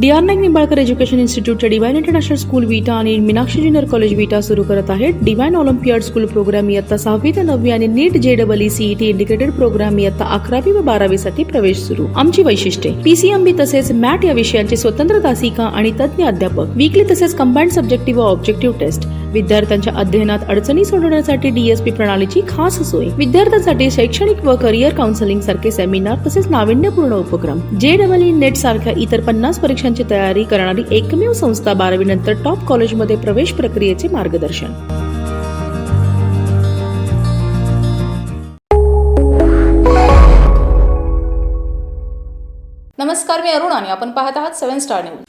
D R Naik Nimbalkar Education इन्स्टिट्यूटच्या divine international school Vita आणि Meenakshi junior college विटा सुरू करत आहेत. डिवाईन ऑलिम्पियाड स्कूल प्रोग्राम इयत्ता सहावी ते नववी आणि नीट जे डबल सीईटी इंडिकेटेड प्रोग्राम इयत्ता अकरावी व बारावीसाठी प्रवेश सुरू. आमची वैशिष्ट्ये. पीसीएमबी तसेच मॅट या विषयांची स्वतंत्र तासिका आणि तज्ञ अध्यापक वीकली तसेच कंबाईंड सब्जेक्टिव्ह व ऑब्जेक्टिव्ह टेस्ट विद्यार्थ्यांच्या अध्ययनात अडचणी सोडवण्यासाठी डीएसपी प्रणालीची खास सोय. विद्यार्थ्यांसाठी शैक्षणिक व करिअर काउन्सिलिंग सारखे सेमिनार तसेच नाविन्यपूर्ण उपक्रम. जे डबल नेट सारख्या इतर पन्नास परीक्षा परीक्षांची तयारी करणारी एकमेव संस्था बारावी नंतर टॉप कॉलेजमध्ये प्रवेश प्रक्रियेचे मार्गदर्शन. नमस्कार मी अरुण आणि आपण पाहत आहात Seven Star News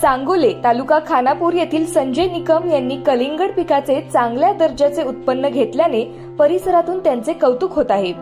Sangole taluka Khanapur येथील संजय निकम यांनी कलिंगड पिकाचे चांगल्या दर्जाचे उत्पन्न घेतल्याने परिसरातून त्यांचे कौतुक होत आहे.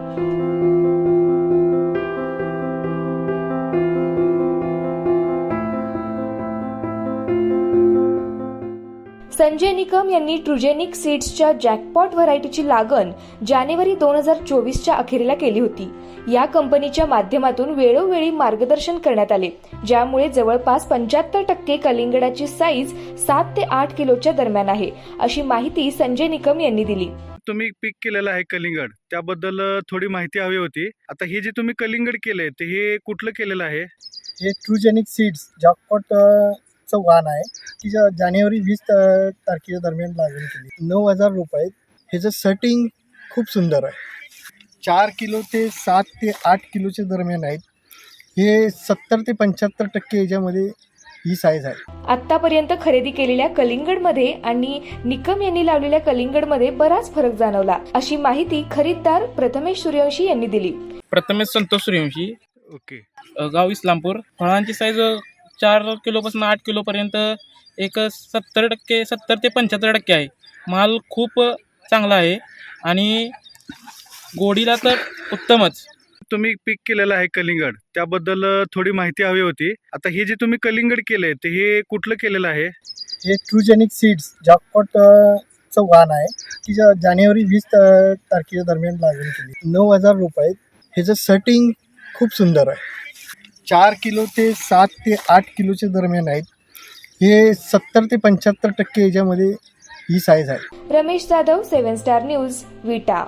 संजय निकम यांनी ट्रुजेनिक सीड्सच्या जॅकपॉट व्हरायटीची लागण जानेवारी दोन हजार चोवीसच्या अखेरीला केली होती. या कंपनीच्या माध्यमातून वेळोवेळी मार्गदर्शन करण्यात आले ज्यामुळे जवळपास पंच्याहत्तर टक्के कलिंगडाची साईज सात ते आठ किलोच्या दरम्यान आहे अशी माहिती संजय निकम यांनी दिली. तुम्ही पीक केलेलं आहे कलिंगड. त्याबद्दल थोडी माहिती हवी होती. आता हे जे तुम्ही कलिंगड केलंय ते हे कुठलं केलेलं आहे? हे ट्रुजेनिक सीड्स जॉकपॉट चं वाण आहे. की जा- जानेवारी वीस त- तारखेच्या दरम्यान लागवड केली. नऊ हजार रुपये. ह्याचं सेटिंग खूप सुंदर आहे. चार किलो ते सात ते आठ किलोच्या दरम्यान आहेत. हे सत्तर ते पंच्याहत्तर टक्के याच्यामध्ये ही साईज आहे. आतापर्यंत खरेदी केलेल्या कलिंगडमध्ये आणि निकम यांनी लावलेल्या कलिंगडमध्ये बराच फरक जाणवला. अशी माहिती खरीददार प्रथमेश सूर्यवंशी यांनी दिली. प्रथमेश संतोष सूर्यवंशी. ओके. गाव इस्लामपूर. फळांची साईज चार किलोपासून आठ किलोपर्यंत एक सत्तर टक्के सत्तर ते पंच्याहत्तर टक्के आहे. माल खूप चांगला आहे आणि गोडीला तर उत्तमच. तुम्ही पीक केलेलं आहे कलिंगड. त्याबद्दल थोडी माहिती हवी होती. आता हे जे तुम्ही कलिंगड केलंय ते हे कुठलं केलेलं आहे? हे ट्रुजेनिक सीड्स जॉकपॉट चं वाण आहे. की जा- जानेवारी वीस तारखेच्या दरम्यान लागवड केली. नऊ हजार रुपये ह्याचं सेटिंग खूप सुंदर आहे. चार किलो ते सात ते आठ किलोच्या दरम्यान आहेत. हे सत्तर ते पंच्याहत्तर टक्के याच्यामध्ये ही साईज आहे. Ramesh Jadhav Seven Star News Vita.